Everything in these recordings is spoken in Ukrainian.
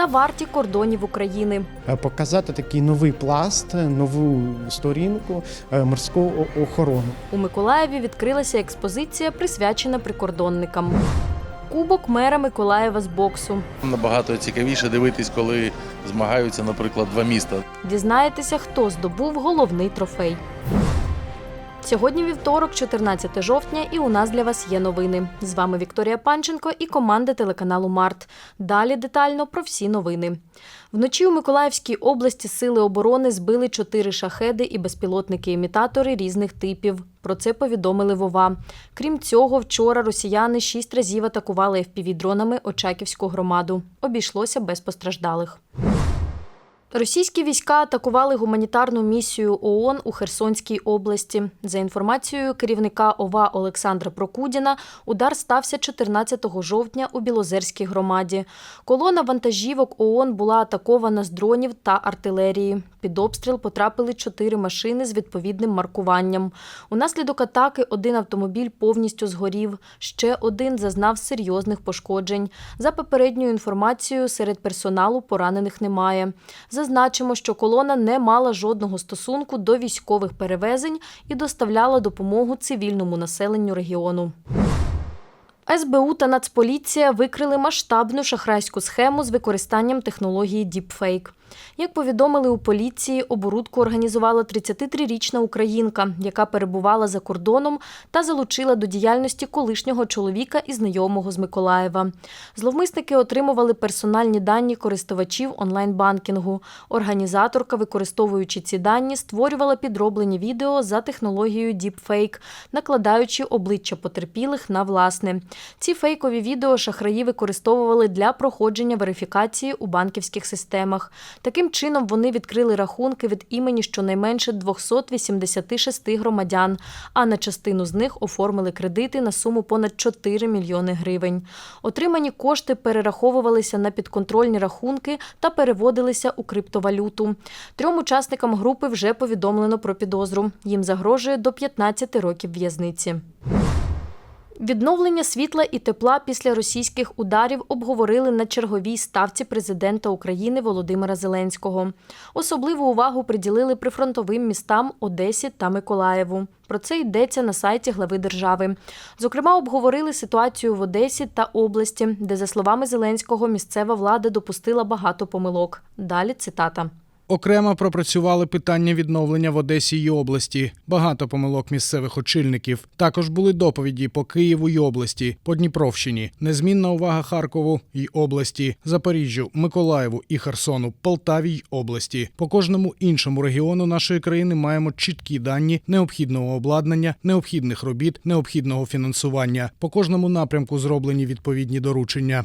на варті кордонів України. Е, показати такий новий пласт, е, нову сторінку е, морського охорони. У Миколаєві відкрилася експозиція, присвячена прикордонникам. Кубок мера Миколаєва з боксу. Набагато цікавіше дивитись, коли змагаються, наприклад, два міста. Дізнаєтеся, хто здобув головний трофей. Сьогодні вівторок, 14 жовтня, і у нас для вас є новини. З вами Вікторія Панченко і команда телеканалу Март. Далі детально про всі новини. Вночі у Миколаївській області сили оборони збили чотири шахеди і безпілотники-імітатори різних типів. Про це повідомили Вова. Крім цього, вчора росіяни шість разів атакували FPV-дронами Очаківську громаду. Обійшлося без постраждалих. Російські війська атакували гуманітарну місію ООН у Херсонській області. За інформацією керівника ОВА Олександра Прокудіна, удар стався 14 жовтня у Білозерській громаді. Колона вантажівок ООН була атакована з дронів та артилерії. Під обстріл потрапили чотири машини з відповідним маркуванням. Унаслідок атаки один автомобіль повністю згорів. Ще один зазнав серйозних пошкоджень. За попередньою інформацією, серед персоналу поранених немає. Зазначимо, що колона не мала жодного стосунку до військових перевезень і доставляла допомогу цивільному населенню регіону. СБУ та Нацполіція викрили масштабну шахрайську схему з використанням технології Deepfake. Як повідомили у поліції, оборудку організувала 33-річна українка, яка перебувала за кордоном та залучила до діяльності колишнього чоловіка і знайомого з Миколаєва. Зловмисники отримували персональні дані користувачів онлайн-банкінгу. Організаторка, використовуючи ці дані, створювала підроблені відео за технологією Deepfake, накладаючи обличчя потерпілих на власне. Ці фейкові відео шахраї використовували для проходження верифікації у банківських системах. Таким чином вони відкрили рахунки від імені щонайменше 286 громадян, а на частину з них оформили кредити на суму понад 4 мільйони гривень. Отримані кошти перераховувалися на підконтрольні рахунки та переводилися у криптовалюту. Трьом учасникам групи вже повідомлено про підозру. Їм загрожує до 15 років в'язниці. Відновлення світла і тепла після російських ударів обговорили на черговій ставці президента України Володимира Зеленського. Особливу увагу приділили прифронтовим містам Одесі та Миколаєву. Про це йдеться на сайті глави держави. Зокрема, обговорили ситуацію в Одесі та області, де, за словами Зеленського, місцева влада допустила багато помилок. Далі цитата. Окремо пропрацювали питання відновлення в Одесі й області. Багато помилок місцевих очільників. Також були доповіді по Києву й області, по Дніпровщині, незмінна увага Харкову й області, Запоріжжю, Миколаєву і Херсону, Полтаві й області. По кожному іншому регіону нашої країни маємо чіткі дані необхідного обладнання, необхідних робіт, необхідного фінансування. По кожному напрямку зроблені відповідні доручення.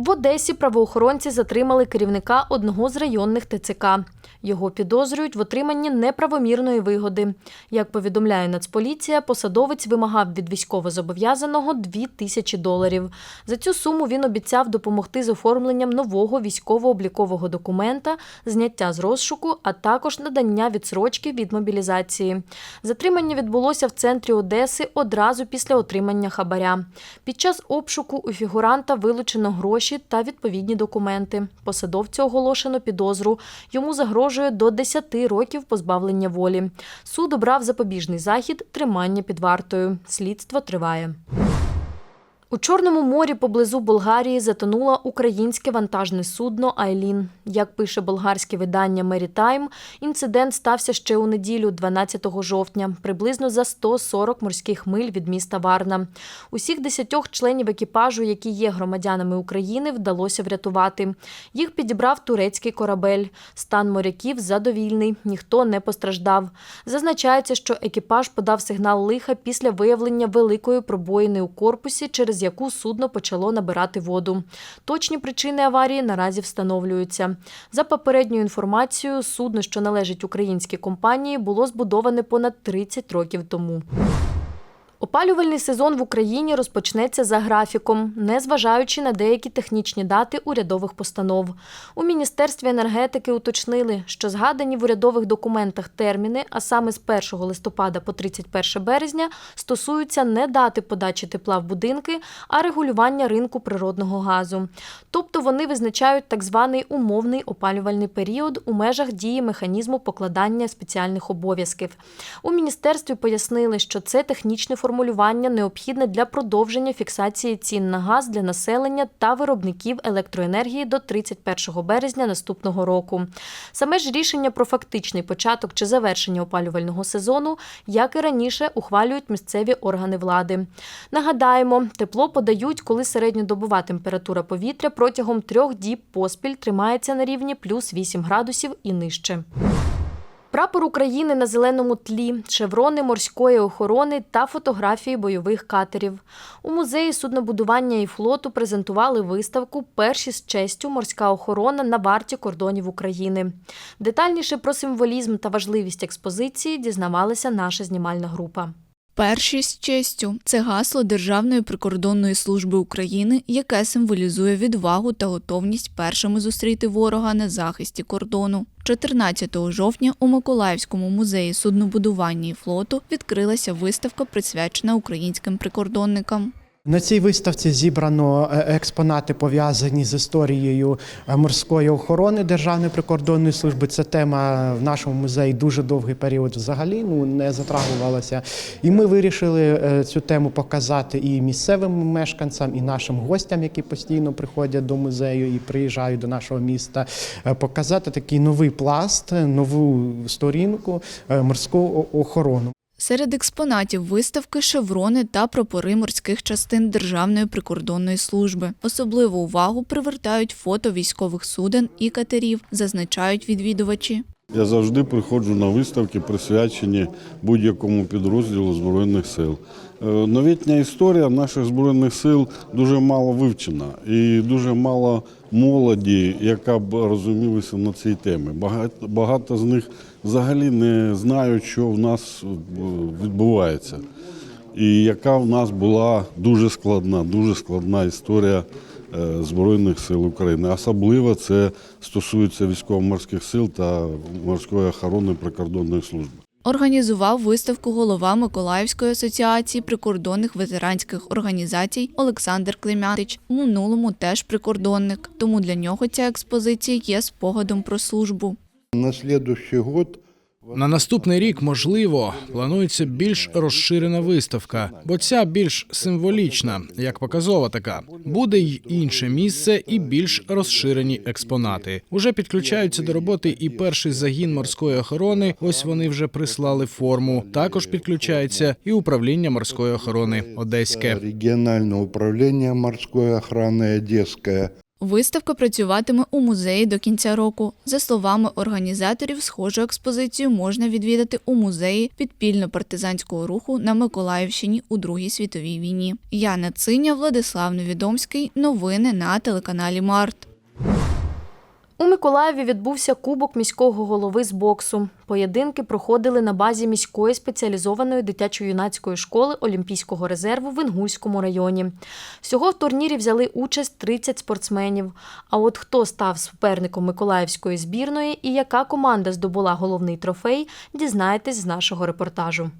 В Одесі правоохоронці затримали керівника одного з районних ТЦК. Його підозрюють в отриманні неправомірної вигоди. Як повідомляє Нацполіція, посадовець вимагав від військовозобов'язаного 2 тисячі доларів. За цю суму він обіцяв допомогти з оформленням нового військово-облікового документа, зняття з розшуку, а також надання відсрочки від мобілізації. Затримання відбулося в центрі Одеси одразу після отримання хабаря. Під час обшуку у фігуранта вилучено гроші та відповідні документи. Посадовцю оголошено підозру. Йому загрожує до 10 років позбавлення волі. Суд обрав запобіжний захід тримання під вартою. Слідство триває. У Чорному морі поблизу Болгарії затонуло українське вантажне судно Айлін. Як пише болгарське видання Maritime, інцидент стався ще у неділю, 12 жовтня, приблизно за 140 морських миль від міста Варна. Усіх десятьох членів екіпажу, які є громадянами України, вдалося врятувати. Їх підібрав турецький корабель. Стан моряків задовільний, ніхто не постраждав. Зазначається, що екіпаж подав сигнал лиха після виявлення великої пробоїни у корпусі, через яку судно почало набирати воду. Точні причини аварії наразі встановлюються. За попередньою інформацією, судно, що належить українській компанії, було збудоване понад 30 років тому. Опалювальний сезон в Україні розпочнеться за графіком, незважаючи на деякі технічні дати урядових постанов. У Міністерстві енергетики уточнили, що згадані в урядових документах терміни, а саме з 1 листопада по 31 березня, стосуються не дати подачі тепла в будинки, а регулювання ринку природного газу. Тобто вони визначають так званий умовний опалювальний період у межах дії механізму покладання спеціальних обов'язків. У міністерстві пояснили, що це технічне формулювання необхідне для продовження фіксації цін на газ для населення та виробників електроенергії до 31 березня наступного року. Саме ж рішення про фактичний початок чи завершення опалювального сезону, як і раніше, ухвалюють місцеві органи влади. Нагадаємо, тепло подають, коли середньодобова температура повітря протягом трьох діб поспіль тримається на рівні плюс 8 градусів і нижче. Прапор України на зеленому тлі, шеврони морської охорони та фотографії бойових катерів. У музеї суднобудування і флоту презентували виставку Перші з честю морська охорона на варті кордонів України. Детальніше про символізм та важливість експозиції дізнавалася наша знімальна група. Першість з честю це гасло Державної прикордонної служби України, яке символізує відвагу та готовність першими зустріти ворога на захисті кордону. 14 жовтня у Миколаївському музеї суднобудування і флоту відкрилася виставка, присвячена українським прикордонникам. На цій виставці зібрано е, експонати, пов'язані з історією е, морської охорони Державної прикордонної служби. Це тема в нашому музеї дуже довгий період взагалі ну, не затрагувалася. І ми вирішили е, цю тему показати і місцевим мешканцям, і нашим гостям, які постійно приходять до музею і приїжджають до нашого міста, показати такий новий пласт, нову сторінку морську охорону. Серед експонатів виставки шеврони та прапори морських частин Державної прикордонної служби. Особливу увагу привертають фото військових суден і катерів, зазначають відвідувачі. Я завжди приходжу на виставки, присвячені будь-якому підрозділу Збройних сил. Е, Новітня історія наших Збройних сил дуже мало вивчена і дуже мало молоді, яка б розумілася на цій темі. Багато, багато з них взагалі не знають, що в нас е, відбувається. І яка в нас була дуже складна, дуже складна історія е, Збройних сил України. Особливо це стосується військово-морських сил та морської охорони прикордонної служби. Організував виставку голова Миколаївської асоціації прикордонних ветеранських організацій Олександр Клемятич. У минулому теж прикордонник. Тому для нього ця експозиція є спогадом про службу. На следующий год На наступний рік, можливо, планується більш розширена виставка, бо ця більш символічна, як показова така. Буде й інше місце і більш розширені експонати. Уже підключаються до роботи і перший загін морської охорони. Ось вони вже прислали форму. Також підключається і управління морської охорони Одеське. региональное управление морской охраны Одесское. Виставка працюватиме у музеї до кінця року. За словами організаторів, схожу експозицію можна відвідати у музеї підпільно-партизанського руху на Миколаївщині у Другій світовій війні. Яна Циня, Владислав Невідомський. Новини на телеканалі Март. У Миколаєві відбувся кубок міського голови з боксу. Поєдинки проходили на базі міської спеціалізованої дитячо-юнацької школи Олімпійського резерву в Інгульському районі. Всього в турнірі взяли участь 30 спортсменів. А от хто став суперником миколаївської збірної і яка команда здобула головний трофей, дізнаєтесь з нашого репортажу.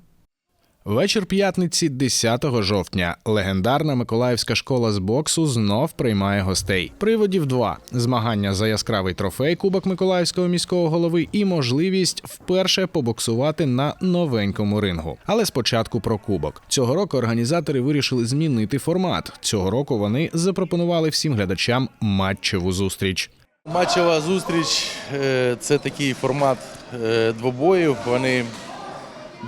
Вечір п'ятниці, 10 жовтня. Легендарна Миколаївська школа з боксу знов приймає гостей. Приводів два: змагання за яскравий трофей Кубок Миколаївського міського голови і можливість вперше побоксувати на новенькому рингу. Але спочатку про кубок. Цього року організатори вирішили змінити формат. Цього року вони запропонували всім глядачам матчеву зустріч. Матчева зустріч е, це такий формат е, двобоїв. Вони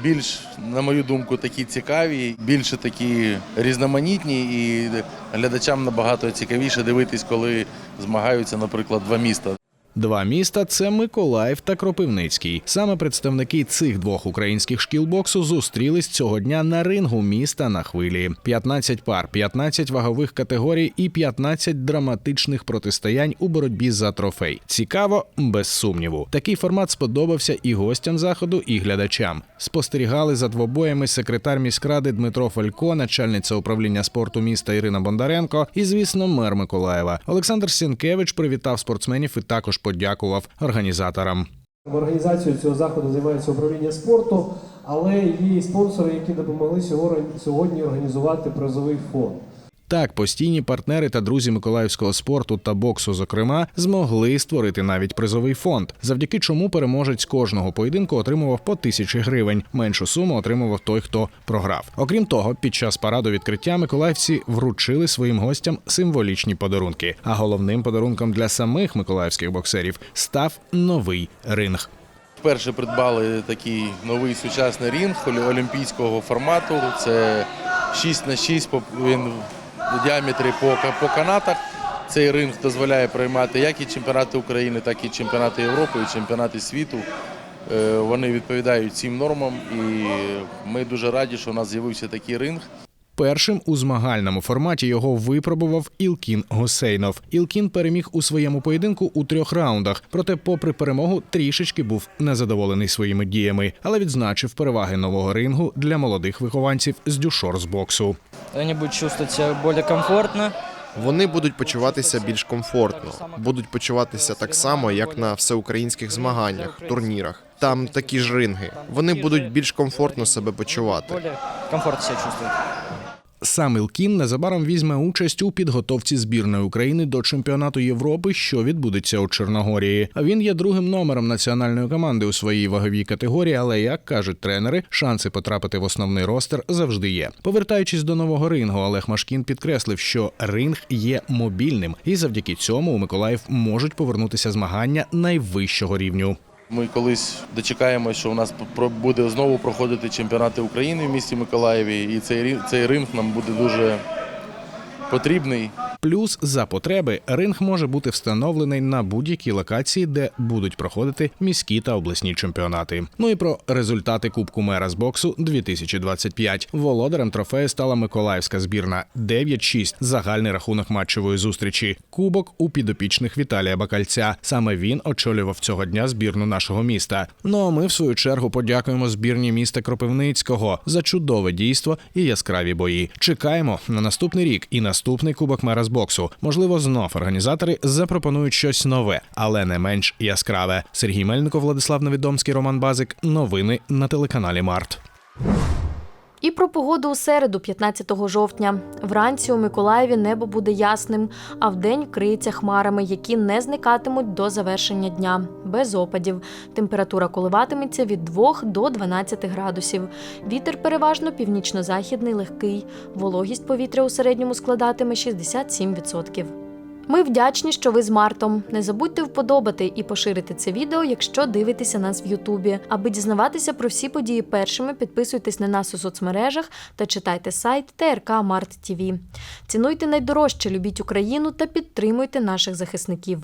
більш, на мою думку, такі цікаві, більше такі різноманітні, і глядачам набагато цікавіше дивитись, коли змагаються, наприклад, два міста. Два міста це Миколаїв та Кропивницький. Саме представники цих двох українських шкіл боксу зустрілись цього дня на рингу міста на хвилі. 15 пар, 15 вагових категорій і 15 драматичних протистоянь у боротьбі за трофей. Цікаво, без сумніву. Такий формат сподобався і гостям заходу, і глядачам. Спостерігали за двобоями секретар міськради Дмитро Фалько, начальниця управління спорту міста Ірина Бондаренко і, звісно, мер Миколаєва. Олександр Сінкевич привітав спортсменів і також подякував організаторам. Організацією цього заходу займається управління спорту, але є і спонсори, які допомогли сьогодні- організувати призовий фонд. Так, постійні партнери та друзі миколаївського спорту та боксу, зокрема, змогли створити навіть призовий фонд, завдяки чому переможець кожного поєдинку отримував по тисячі гривень. Меншу суму отримував той, хто програв. Окрім того, під час параду відкриття миколаївці вручили своїм гостям символічні подарунки. А головним подарунком для самих миколаївських боксерів став новий ринг. Вперше придбали такий новий сучасний рінг олімпійського формату. Це 6 на 6 по- він в діаметрі по, по канатах. Цей ринг дозволяє приймати як і чемпіонати України, так і чемпіонати Європи, і чемпіонати світу. Е, Вони відповідають цим нормам, і ми дуже раді, що у нас з'явився такий ринг. Першим у змагальному форматі його випробував Ілкін Гусейнов. Ілкін переміг у своєму поєдинку у трьох раундах. Проте, попри перемогу, трішечки був незадоволений своїми діями, але відзначив переваги нового рингу для молодих вихованців з дюшор з боксу. Они будут чувствовать себя более комфортно. Вони будуть почуватися більш комфортно, будуть почуватися так само, як на всеукраїнських змаганнях, турнірах. Там такі ж ринги. Вони будуть більш комфортно себе почувати. Комфортно себя чувствовать. Сам Ілкін незабаром візьме участь у підготовці збірної України до чемпіонату Європи, що відбудеться у Чорногорії. Він є другим номером національної команди у своїй ваговій категорії. Але як кажуть тренери, шанси потрапити в основний ростер завжди є. Повертаючись до нового рингу, Олег Машкін підкреслив, що ринг є мобільним, і завдяки цьому у Миколаїв можуть повернутися змагання найвищого рівню. Ми колись дочекаємося, що у нас буде знову проходити чемпіонати України в місті Миколаєві, і цей, цей ринг нам буде дуже потрібний. Плюс за потреби ринг може бути встановлений на будь-якій локації, де будуть проходити міські та обласні чемпіонати. Ну і про результати Кубку мера з боксу 2025. Володарем трофею стала Миколаївська збірна 9-6 загальний рахунок матчевої зустрічі. Кубок у підопічних Віталія Бакальця. Саме він очолював цього дня збірну нашого міста. Ну а ми, в свою чергу, подякуємо збірні міста Кропивницького за чудове дійство і яскраві бої. Чекаємо на наступний рік і наступний кубок мера з боксу. Можливо, знов організатори запропонують щось нове, але не менш яскраве. Сергій Мельников, Владислав Невідомський, Роман Базик. Новини на телеканалі Март. І про погоду у середу, 15 жовтня. Вранці у Миколаєві небо буде ясним, а вдень вкриється хмарами, які не зникатимуть до завершення дня, без опадів. Температура коливатиметься від 2 до 12 градусів. Вітер переважно північно-західний легкий. Вологість повітря у середньому складатиме 67%. Ми вдячні, що ви з Мартом. Не забудьте вподобати і поширити це відео, якщо дивитеся нас в Ютубі. Аби дізнаватися про всі події першими, підписуйтесь на нас у соцмережах та читайте сайт ТРК Март ТІВІ. Цінуйте найдорожче, любіть Україну та підтримуйте наших захисників.